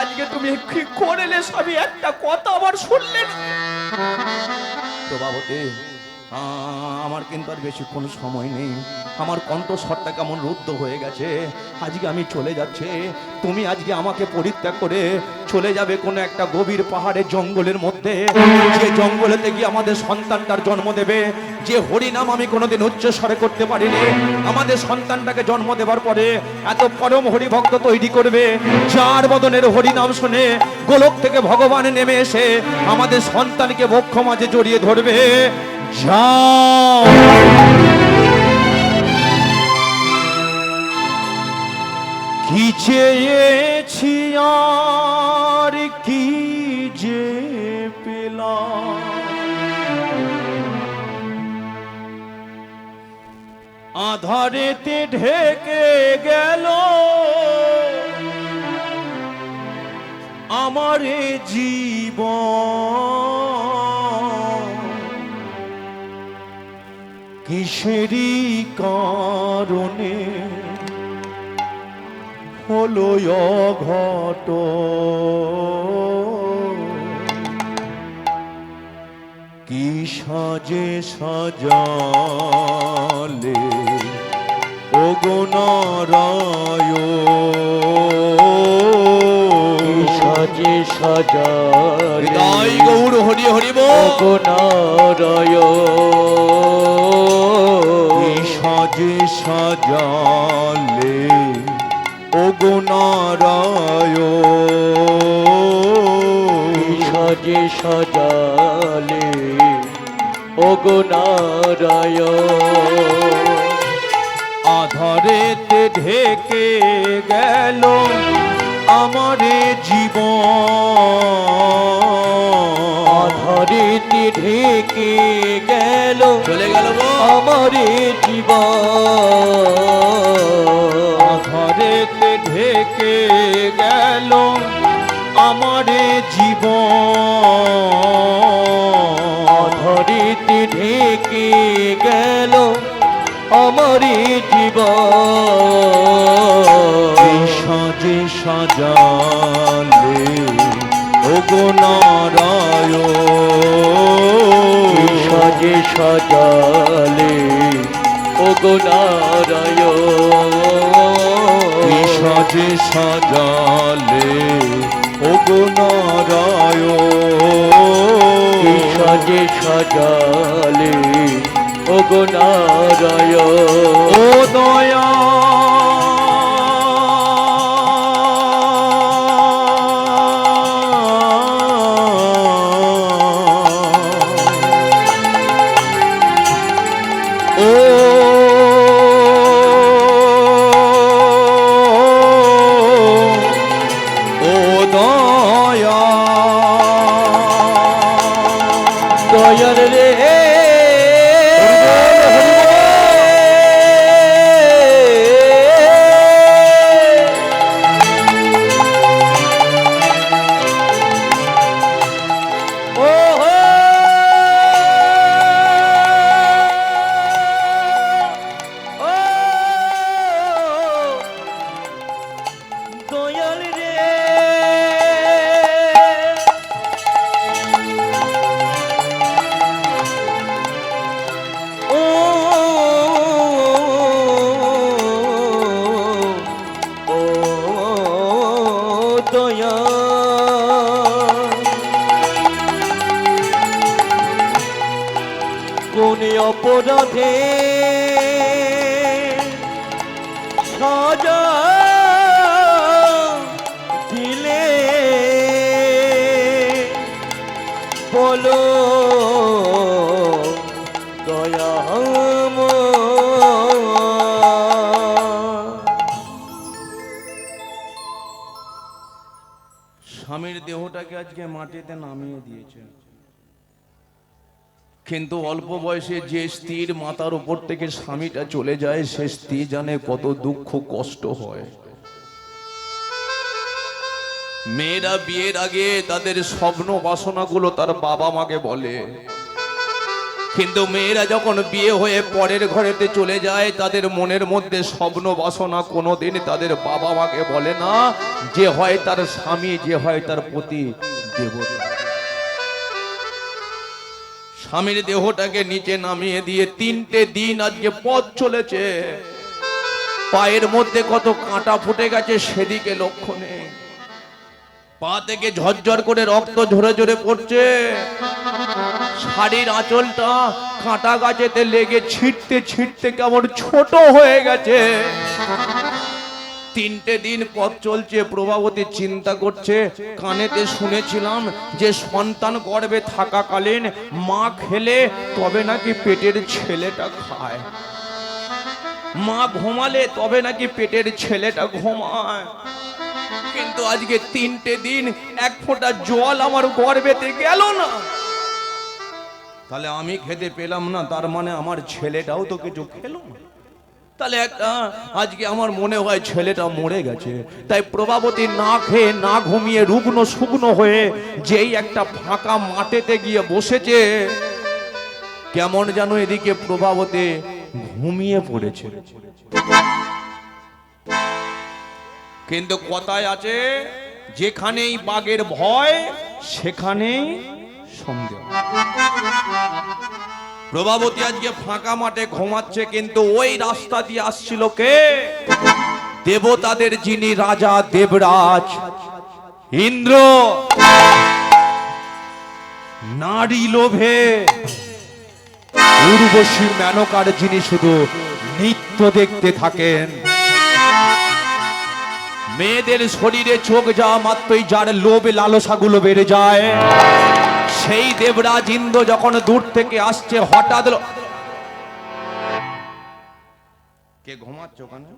আজকে তুমি কি করলে স্বামী? একটা কথা আবার শুনলে তো বাবুতে আমার কিন্তু আর বেশিক্ষণ সময় নেই। আমার কণ্ঠস্বরটা কেমন রুদ্ধ হয়ে গেছে। আজকে আমি চলে যাচ্ছে। তুমি আজকে আমাকে পরিত্যাগ করে চলে যাবে কোনো একটা গভীর পাহাড়ের জঙ্গলের মধ্যে। যে জঙ্গলেতে গিয়ে আমাদের সন্তানটার জন্ম দেবে যে হরিনাম আমি কোনোদিন উচ্চ স্বরে করতে পারিনি। আমাদের সন্তানটাকে জন্ম দেবার পরে এত পরম হরিভক্ত তৈরি করবে। চার বদনের হরিনাম শুনে গোলক থেকে ভগবান নেমে এসে আমাদের সন্তানকে বক্ষ মাঝে জড়িয়ে ধরবে। যাও। কি চেয়েছি আর কি আধারেতে ঢেকে গেল। আমার জীবন কিসেরই কারণে হলো ঘট কি সাজে সাজালে ও গণরায় সাজে সাজারে। হৃদয় গৌর হরি হরি বল। নারায় কি সাজে সাজালে ও গণরায় সাজে সাজালে ও গো নারায় ঢেকে গেল আমার জীবন। আধারিতে ঢেকে গেল চলে গেল আমার জীবন। আধারেতে ঢেকে গেল আমার জীবন। আধারিতে ঢেকে গেল আমার জীবন সাজে সাজালে, ও গো নারায়ণ। সাজে সাজালে, ও গো নারায় সাজে সাজালে, ও গো নারায়ণ। সাজে সাজালে ও গো নারায়ণ। ও দয়া দেহটাকে আজকে মাটিতে নামিয়ে দিয়েছে। কিন্তু অল্প বয়সে যে স্ত্রীর মাতার উপর থেকে স্বামীটা চলে যায়, সে স্ত্রী জানে কত দুঃখ, কষ্ট হয়। মেয়েরা বিয়ের আগে তাদের স্বপ্ন বাসনাগুলো তার বাবা মাকে বলে। কিন্তু মেয়েরা যখন বিয়ে হয়ে পরের ঘরেতে চলে যায়, তাদের মনের মধ্যে স্বপ্ন বাসনা কোনোদিন তাদের বাবা মাকে বলে না, যে হয় তার স্বামী, যে হয় তার পতি, দেবতা। স্বামীর দেহটাকে নিচে নামিয়ে দিয়ে তিনটে দিন আজকে পথ চলেছে। পায়ের মধ্যে কত কাঁটা ফুটে গেছে সেদিকে লক্ষ্য নেই। পা থেকে ঝরঝর করে রক্ত ঝরে ঝরে পড়ছে। শাড়ির আঁচলটা কাঁটা গাছেতে লেগে ছিটতে ছিটতে কেমন ছোট হয়ে গেছে। তিনটে দিন পথ চলছে, প্রভাবতী চিন্তা করছে। কানেতে শুনেছিলাম যে সন্তান গর্বে থাকাকালীন মা খেলে তবে নাকি পেটের ছেলেটা খায়। মা ঘুমালে তবে নাকি পেটের ছেলেটা ঘুমায়। কিন্তু আজকে তিনটে দিন এক ফোঁটা জল আমার গর্ভেতে গেল না। তাহলে আমি খেতে পেলাম না, তার মানে আমার ছেলেটাও তো কিছু খেলো না। তাহলে একটা, আজকে আমার মনে হয় ছেলেটা মরে গেছে। তাই প্রভাবতী না খেয়ে, না ঘুমিয়ে রুগ্ন শুকনো হয়ে যেই একটা ফাঁকা মাঠেতে গিয়ে বসেছে, কেমন যেন এদিকে প্রভাবতী ঘুমিয়ে পড়েছে। কিন্তু কথায় আছে, যেখানেই বাঘের ভয়, সেখানেই সন্দেহ। প্রভাবতী আজকে ফাঁকা মাঠে ঘুমাচ্ছে, কিন্তু ওই রাস্তা দিয়ে আসছিল কে? দেবতাদের যিনি রাজা দেবরাজ। ইন্দ্র। নারী লোভে। উর্বশী মেনকার যিনি শুধু নৃত্য দেখতে থাকেন। মেয়েদের শরীরে চোখ যাওয়া মাত্রই যার লোভে লালসাগুলো বেড়ে যায়। সেই দেবরাজ ইন্দ্র যখন দূর থেকে আসছে, হঠাৎ কে ঘুমাচ্ছ ওখানে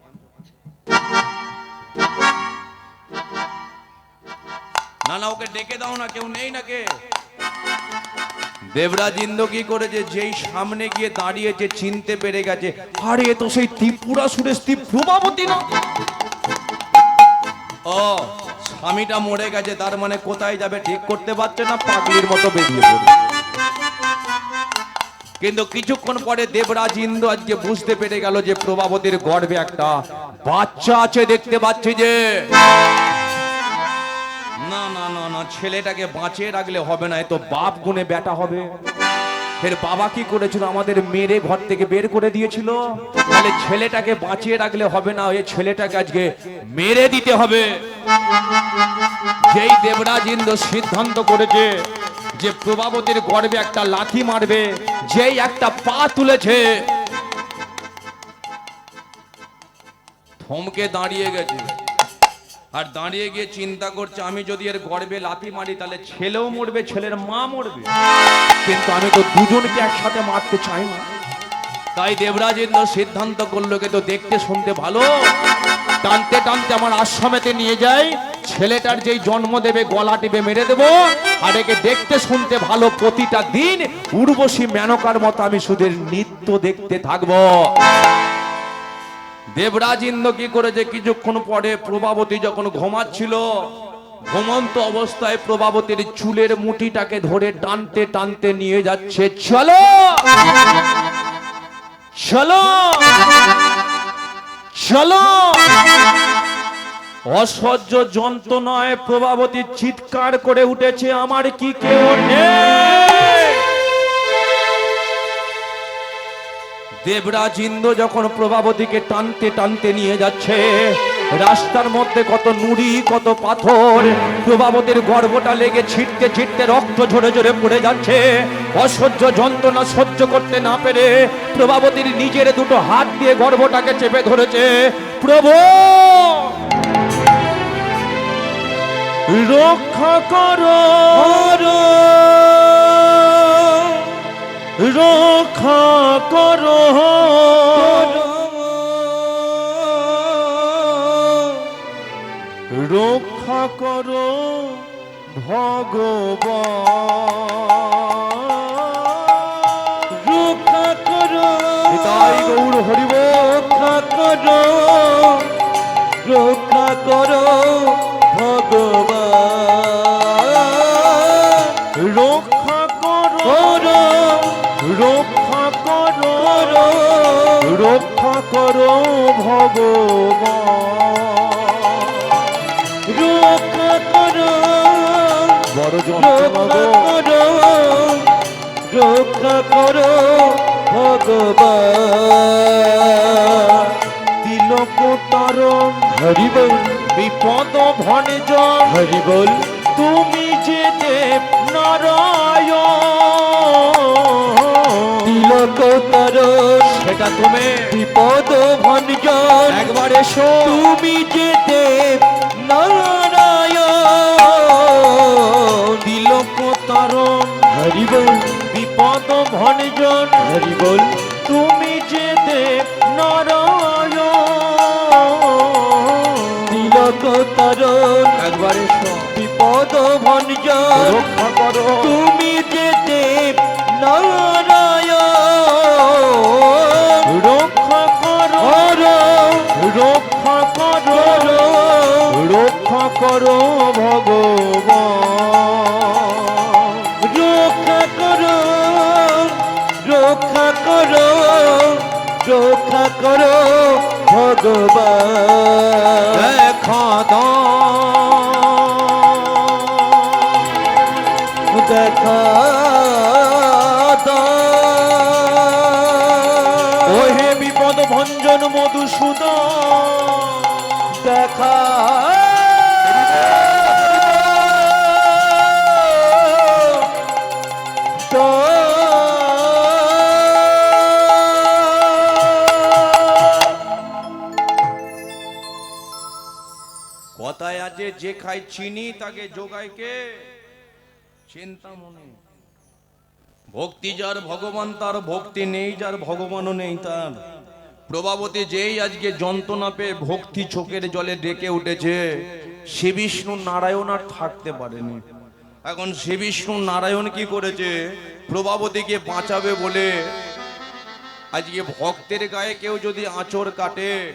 না না, ওকে ডেকে দাও না, কেউ নেই না কে দেবরাজ কি করেছে? যেই সামনে গিয়ে দাঁড়িয়েছে, চিনতে পেরে গেছে। আরে তো সেই ত্রিপুরা সুরেশ না? ও স্বামীটা মরে গেছে, তার মানে কোথায় যাবে ঠিক করতে পারছে না, পাগলির মতো বেরিয়ে পড়ে কিন্তু কিছুক্ষণ পরে দেবরাজ ইন্দ্র আজকে বুঝতে পেরে গেল যে প্রভাবতীর গর্ভে একটা বাচ্চা আছে, দেখতে পাচ্ছি যে। না না না না, ছেলেটাকে বাঁচিয়ে রাখলে হবে না, এ তো বাপ গুনে বেটা হবে। এর বাবা কি করেছিল? আমাদের মেরে ঘর থেকে বের করে দিয়েছিল। তাহলে ছেলেটাকে বাঁচিয়ে রাখলে হবে না, ওই ছেলেটাকে আজকে মেরে দিতে হবে। যেই দেবরাজ ইন্দ্র সিদ্ধান্ত করেছে যে প্রভাবতীর গর্বে একটা লাথি মারবে, যেই একটা পা তুলেছে, থমকে দাঁড়িয়ে গেছে। আর দাঁড়িয়ে গিয়ে চিন্তা করছে, আমি যদি এর গর্বে লাথি মারি, তাহলে ছেলেও মরবে, ছেলের মা মরবে। কিন্তু আমি তো দুজনকে একসাথে মারতে চাই না। তাই দেবরাজেন্দ্র সিদ্ধান্ত করল তো দেখতে শুনতে ভালো। টানতে টানতে আমার আশ্রমেতে নিয়ে যাই। ছেলেটার যেই জন্ম দেবে, গলা টিপে মেরে দেবো। আর একে দেখতে শুনতে ভালো, প্রতিটা দিন উর্বশী মেনকার মতো আমি সুদের নৃত্য দেখতে থাকব। দেবরাজ ইন্দ্র কি করেছে কিছুক্ষণ পরে প্রভাবতী যখন ঘুমাচ্ছিল, ঘুমন্ত অবস্থায় প্রভাবতীর চুলের মুঠিটাকে ধরে টানতে টানতে নিয়ে যাচ্ছে চলো চলো চলো অসহ্য যন্ত্রণায় প্রভাবতী চিৎকার করে উঠেছে, আমার কি কেউ নেই? দেবরাজ ইন্দ্র যখন প্রভাবতীকে টানতে টানতে নিয়ে যাচ্ছে, রাস্তার মধ্যে কত নুড়ি, কত পাথর, প্রভাবতীর গর্ভটা লেগে ছিটতে ছিটতে রক্ত ঝরে ঝরে পড়ে যাচ্ছে। অসহ্য যন্ত্রণা সহ্য করতে না পেরে প্রভাবতীর নিজের দুটো হাত দিয়ে গর্ভটাকে চেপে ধরেছে, প্রভু! রক্ষা করো। রক্ষা করো। রক্ষা করো ভগবান। রক্ষা করো। নিতাই গৌর হরিব। রক্ষা করো। রক্ষা করো ভগবান। করো ভগবান। রক্ষা করো রক্ষা। করো রক্ষা করো ভগবান। তিলক তারণ হরি বল। বিপদ ভনে জন হরি বল। তুমি যে দেব নারায়ণ। তিলক তারণ সেটা তুমি। বিপদ ভঞ্জন। একবার এসো। তুমি যে দেব নারায়ণ। তিলক তারণ হরি বল। বিপদ ভনে জন হরি বল। তুমি যে দেব নারায়ণ। তিলক তারণ একবার এসো। বিপদ ভঞ্জন। করো ভগবান। রক্ষা করো রক্ষা করো রক্ষা করো ভগবান। দেখা যে খায় চিনি, তাকে যোগায় কে? চিন্তা মনে। ভক্তি যার ভগবান, তার ভক্তি নেই, যার ভগবানও নেই তার। প্রভাবতী যেই আজকে যন্ত্রণা পেয়ে ভক্তি চোখের জলে ডেকে উঠেছে সে বিষ্ণু নারায়ণ আর থাকতে পারেনি। এখন সে বিষ্ণু নারায়ণ কি করেছে? প্রভাবতীকে বাঁচাবে বলে আজকে ভক্তের গায়ে কেউ যদি আঁচড় কাটে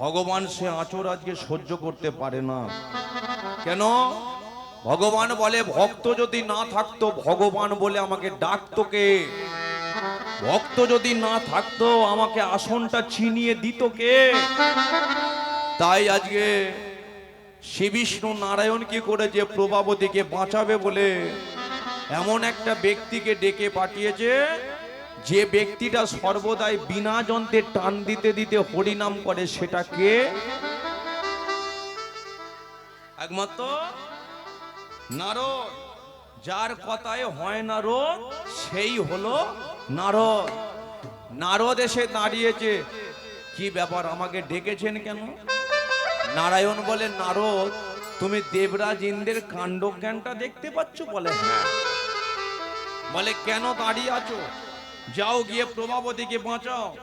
ভগবান সে আঁচড় আজকে সহ্য করতে পারে না। কেন? ভগবান বলে, ভক্ত যদি না থাকতো, ভগবান বলে আমাকে ডাকতো কে? ভক্ত যদি না থাকতো, আমাকে আসনটা ছিনিয়ে দিত কে? তাই আজকে শ্রী বিষ্ণু নারায়ণ কি করেছে প্রভাবতীকে বাঁচাবে বলে এমন একটা ব্যক্তিকে ডেকে পাঠিয়েছে? যে ব্যক্তিটা সর্বদাই বিনা যন্ত্রে টান দিতে দিতে হরিনাম করে সেটাকে একমাত্র নারদ। যার কথায় হয় নারদ, সেই হলো নারদ। নারদ এসে দাঁড়িয়েছে। কি ব্যাপার, আমাকে ডেকেছেন কেন? নারায়ণ বলে, নারদ, তুমি দেবরাজ ইন্দ্রের কাণ্ড জ্ঞানটা দেখতে পাচ্ছ বলে? হ্যাঁ। বলে, কেন দাঁড়িয়ে আছো? যাও গিয়ে প্রভাবতীকে বাঁচাও।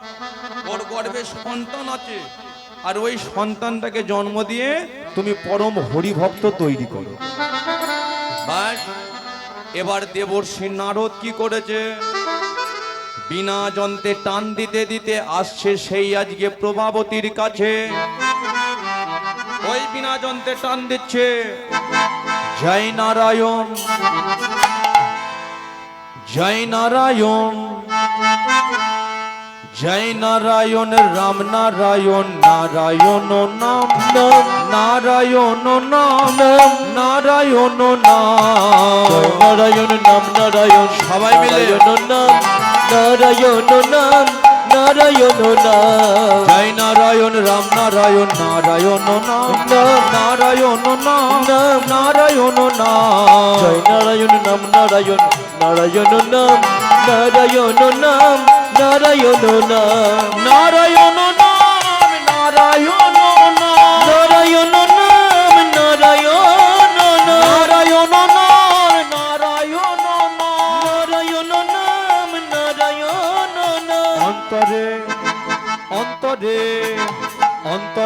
ওর গর্ভে সন্তান আছে। আর ওই সন্তানটাকে জন্ম দিয়ে তুমি পরম হরিভক্ত তৈরি করো। এবার দেবর্ষী নারদ কি করেছে? বিনা যন্ত্রে টান দিতে দিতে আসছে সেই আজকে প্রভাবতীর কাছে। ওই বিনা যন্ত্রে টান দিচ্ছে। জয় নারায়ণ। জয় নারায়ণ জয় নারায়ণ রাম নারায়ণ নারায়ণ নাম নারায়ণ নাম নারায়ণ নাম। নারায়ণ নাম নারায়ণ সবাই মিলে। নারায়ণ নাম নারায়ণ নাম নারায়ণ নাম। জয় নারায়ণ রাম নারায়ণ নারায়ণ নাম নারায়ণ নাম নারায়ণ নাম। জয় নারায়ণ নাম নারায়ণ নারায়ণ নাম নারায়ণ নাম নারায়ণ নাম নারায়ণ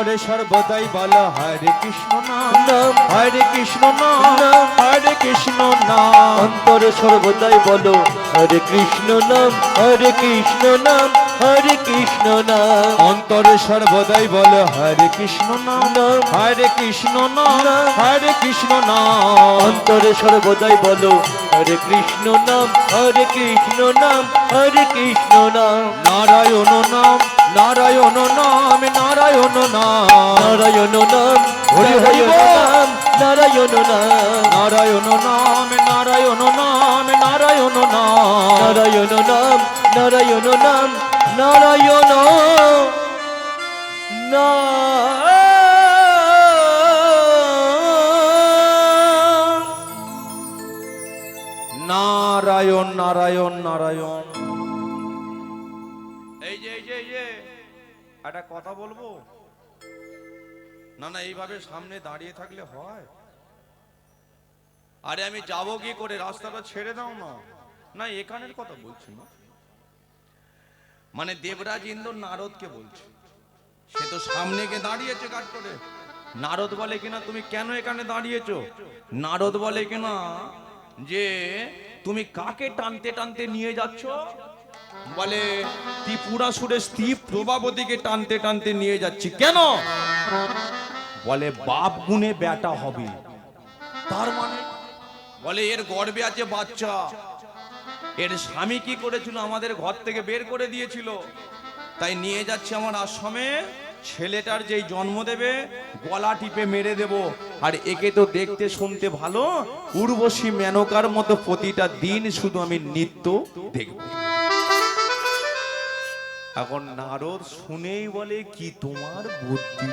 অন্তরে সর্বদাই বল, হরে কৃষ্ণ নাম, হরে কৃষ্ণ নাম, হরে কৃষ্ণ নাম। অন্তরে সর্বদাই বলো, হরে কৃষ্ণ নাম, হরে কৃষ্ণ নাম। হরে কৃষ্ণ নাম। অন্তরে সর্বদাই বল হরে কৃষ্ণ নাম। হরে কৃষ্ণ নাম। হরে কৃষ্ণ নাম। অন্তরে সর্বদাই বলো হরে কৃষ্ণ নাম। হরে কৃষ্ণ নাম হরে কৃষ্ণ নাম। নারায়ণ নাম নারায়ণ নাম নারায়ণ নাম। নারায়ণ নাম হরি হরি নাম নারায়ণ নাম। নারায়ণ নাম নারায়ণ নাম নারায়ণ নাম। নারায়ণ নাম নারায়ণ নাম নারায়ণ। নাম নারায়ণ নারায়ণ নারায়ণ। এই যে এই যে এই যে, একটা কথা বলব? না না, এইভাবে সামনে দাঁড়িয়ে থাকলে হয়। আরে আমি যাব কি করে? রাস্তাটা ছেড়ে দাও না। না, এখানের কথা বলছি না। মানে দেবরাজ ইন্দ্র নারদকে বলছে। সে তো সামনে গিয়ে দাঁড়িয়েছে কাট করে। নারদ বলে কিনা, তুমি কেন এখানে দাঁড়িয়েছো? নারদ বলে কিনা, যে তুমি কাকে টানতে টানতে নিয়ে যাচ্ছ? বলে, ত্রিপুরা সুরে স্ত্রী প্রভাবতীকে টানতে টানতে নিয়ে যাচ্ছি। কেন? বলে, বাপ গুনে বেটা হবে। তার মানে? বলে, এর গর্বে আছে বাচ্চা। এর স্বামী কি করেছিল? আমাদের ঘর থেকে বের করে দিয়েছিল। তাই নিয়ে যাচ্ছে আমার আশ্রমে। ছেলেটার যেই জন্ম দেবে, গলা টিপে মেরে দেব। আর একে তো দেখতে শুনতে ভালো। উর্বশী মেনকার মতো প্রতিটা দিন শুধু আমি নিত্য দেখব। এখন নারদ শুনেই বলে, কি তোমার বুদ্ধি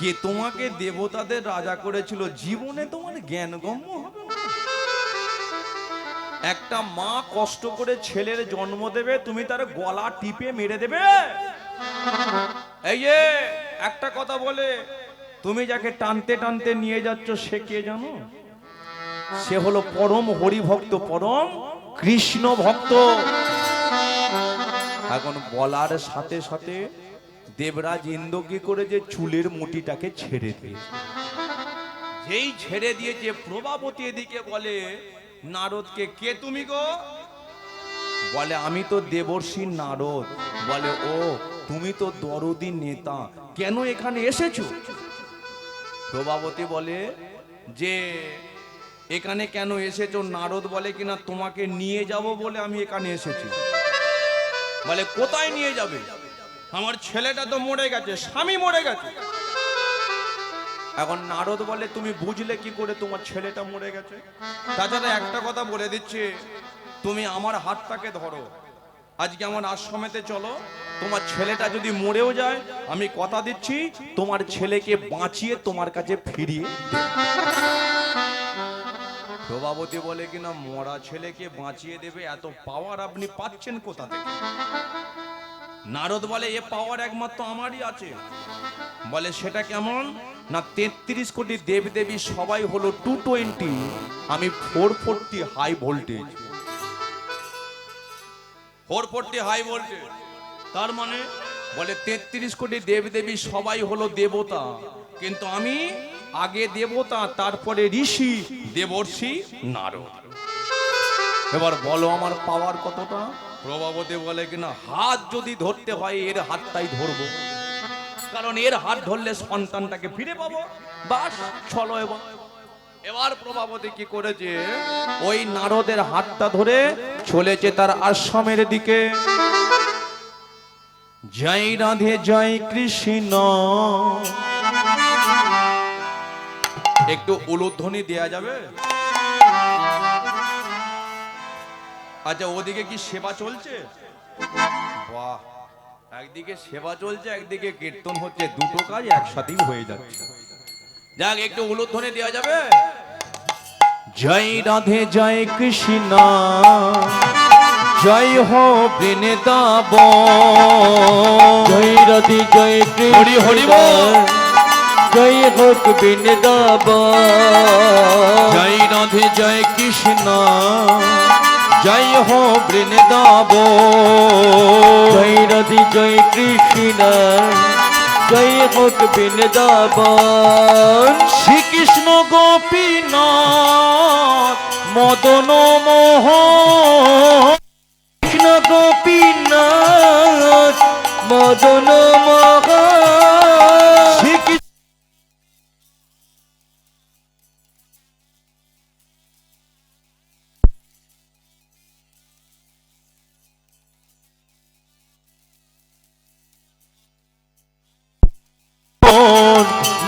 কে তোমাকে দেবতাদের রাজা করেছিল? জীবনে তোমার জ্ঞানগম্য হবে না? একটা মা কষ্ট করে ছেলের জন্ম দেবে, তুমি তার গলা টিপে মেরে দেবে। এই যে, একটা কথা বলে, তুমি যাকে টানতে টানতে নিয়ে যাচ্ছ, সে কে জানো? সে হলো পরম হরিভক্ত, পরম কৃষ্ণ ভক্ত। এখন বলার সাথে সাথে দেবরাজ ইন্দ্র করে যে চুলের মুটিটাকে ছেড়ে দিয়েছে? যেই ছেড়ে দিয়েছে, প্রভাবতী এদিকে বলে নারদকে, কে তুমি গো? বলে, আমি তো দেবর্ষী নারদ। বলে, ও, তুমি তো দরদি নেতা। কেন এখানে এসেছ? প্রভাবতী বলে, যে এখানে কেন এসেছ নারদ? বলে, কিনা তোমাকে নিয়ে যাব বলে আমি এখানে এসেছি। বলে, কোথায় নিয়ে যাবে? আমার ছেলেটা তো মরে গেছে, স্বামী মরে গেছে। এখন নারদ বলে, তুমি বুঝলে কি করে তোমার ছেলেটা মরে গেছে? তাছাড়া একটা কথা বলে দিচ্ছে, তুমি আমার হাতটাকে ধরো। আজকে আমার আশ্রমেতে চলো। তোমার ছেলেটা যদি মরেও যায়, আমি কথা দিচ্ছি, তোমার ছেলেকে বাঁচিয়ে তোমার কাছে ফিরিয়ে। প্রভাবতী বলে, কিনা মরা ছেলেকে বাঁচিয়ে দেবে? এত পাওয়ার আপনি পাচ্ছেন কোথা থেকে? নারদ বলে, এ পাওয়ার একমাত্র আমারই আছে। বলে, সেটা কেমন? না তেত্রিশ কোটি দেব দেবী সবাই হলো টু টোয়েন্টি আমি four forty high voltage four forty high voltage তার মানে বলে তেত্রিশ কোটি দেব দেবী সবাই হলো দেবতা। কিন্তু আমি আগে দেবতা তারপরে ঋষি দেবর্ষি নারদ। এবার বলো আমার পাওয়ার কতটা? প্রভাবতী বলে কিনা হাত যদি ধরতে হয় এর হাতটাই ধরবো। কারণ এর হাত ধরলে সন্তানটাকে ফিরে পাবো। বাস চলো এবার। এবার প্রভাবতী কি করেছে? ওই নারদের হাতটা ধরে চলেছে তার আশ্রমের দিকে। জয় রাধে, জয় কৃষ্ণ। একটু উলুধ্বনি দেয়া যাবে? আচ্ছা ওদিকে কি সেবা চলছে? বাহ। একদিকে সেবা চলছে একদিকে কীর্তন হচ্ছে দুটো কাজ একসাথেই হয়ে যাচ্ছে। যাক একটু উলুধ্বনি দেওয়া যাবে। জয় রাধে জয় কৃষ্ণ জয় হো বৃন্দাব জয় রাধে জয় কৃষ্ণ হরি হরি বল। জয় হোক বৃন্দাব জয় রাধে জয় কৃষ্ণ। জয় হো বৃন্দাব জয় নদী জয় কৃষ্ণ। জয় হোক বৃন্দাব শ্রীকৃষ্ণ গোপীন মদন মোহ। কৃষ্ণ গোপীনাথ মদন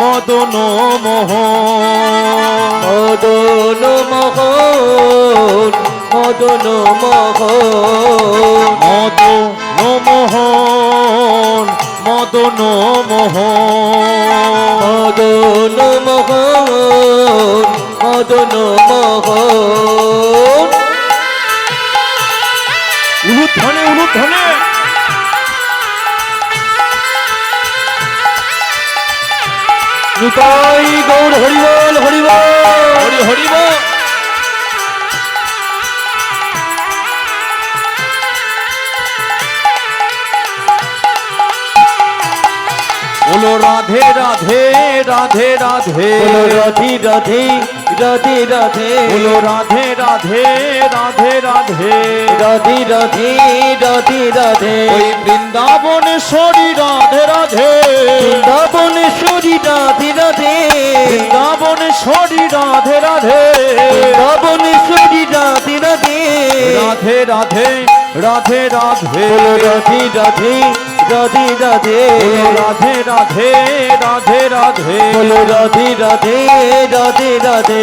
মদন মোহ মদন মোহ মদন মোহ মদন মোহ মদন মোহ মদন মোহ মদন মোহ উলুধনে উলুধ্বনি। নিতাই গৌর হরিবল হরিবল। হরি হরিবল। বলো রাধে রাধে রাধে রাধে। রাধে রাধে। রাধে রাধে। বলো রাধে রাধে রাধে রাধে। রাধে রাধে রাধে রাধে। ওই বৃন্দাবনেশ্বরী রাধে রাধে। বৃন্দাবনেশ্বরী রাধে রাধে। বৃন্দাবনেশ্বরী রাধে রাধে। বৃন্দাবনেশ্বরী রাধে রাধে। রাধে রাধে রাধে রাধে। বলো রাধে রাধে। রাধে রাধে। বলো রাধে রাধে রাধে রাধে। বলো রাধে রাধে রাধে রাধে।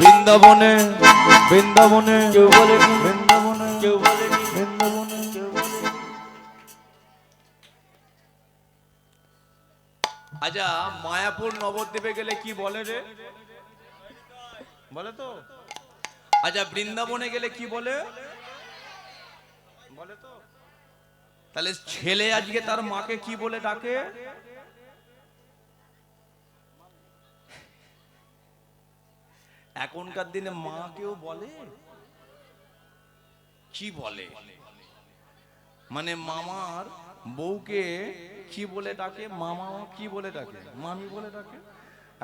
বৃন্দাবনে বৃন্দাবনে কেউ বলেনি বৃন্দাবনে কেউ বলেনি বৃন্দাবনে আচ্ছা মায়াপুর নবদ্বীপে গেলে কি বলে রে? বলে তো? আচ্ছা বৃন্দাবনে গেলে কি বলে বলে? তাহলে ছেলে আজকে তার মাকে কি বলে ডাকে? এখনকার দিনে মা কেউ বলে? কি বলে? মানে মামার বউকে কি বলে ডাকে? মামা কি বলে ডাকে? মামি বলে ডাকে?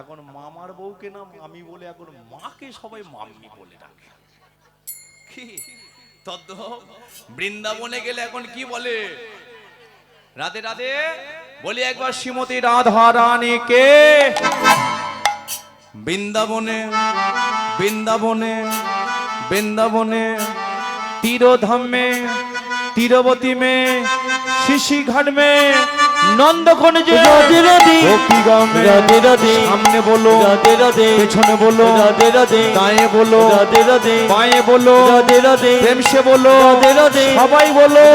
এখন মামার বউকে না মামি বলে, এখন মাকে সবাই মাম্মি বলে ডাকে। কি? বৃন্দাবনে গেলে এখন কি বলে? রাধে রাধে, বলি একবার শ্রীমতী রাধা রানীকে বৃন্দাবনে বৃন্দাবনে বৃন্দাবনে, তীরধামে তীরবতী মে শিশিঘাট মে নন্দকোণে রাধে রাধে। রাধে রাধে। সামনে বলো। রাধে রাধে। পেছনে বলো। রাধে রাধে। দায়ে বলো। রাধে রাধে। পায়ে বলো। রাধে রাধে। প্রেমসে বলো। রাধে রাধে। সবাই বলো।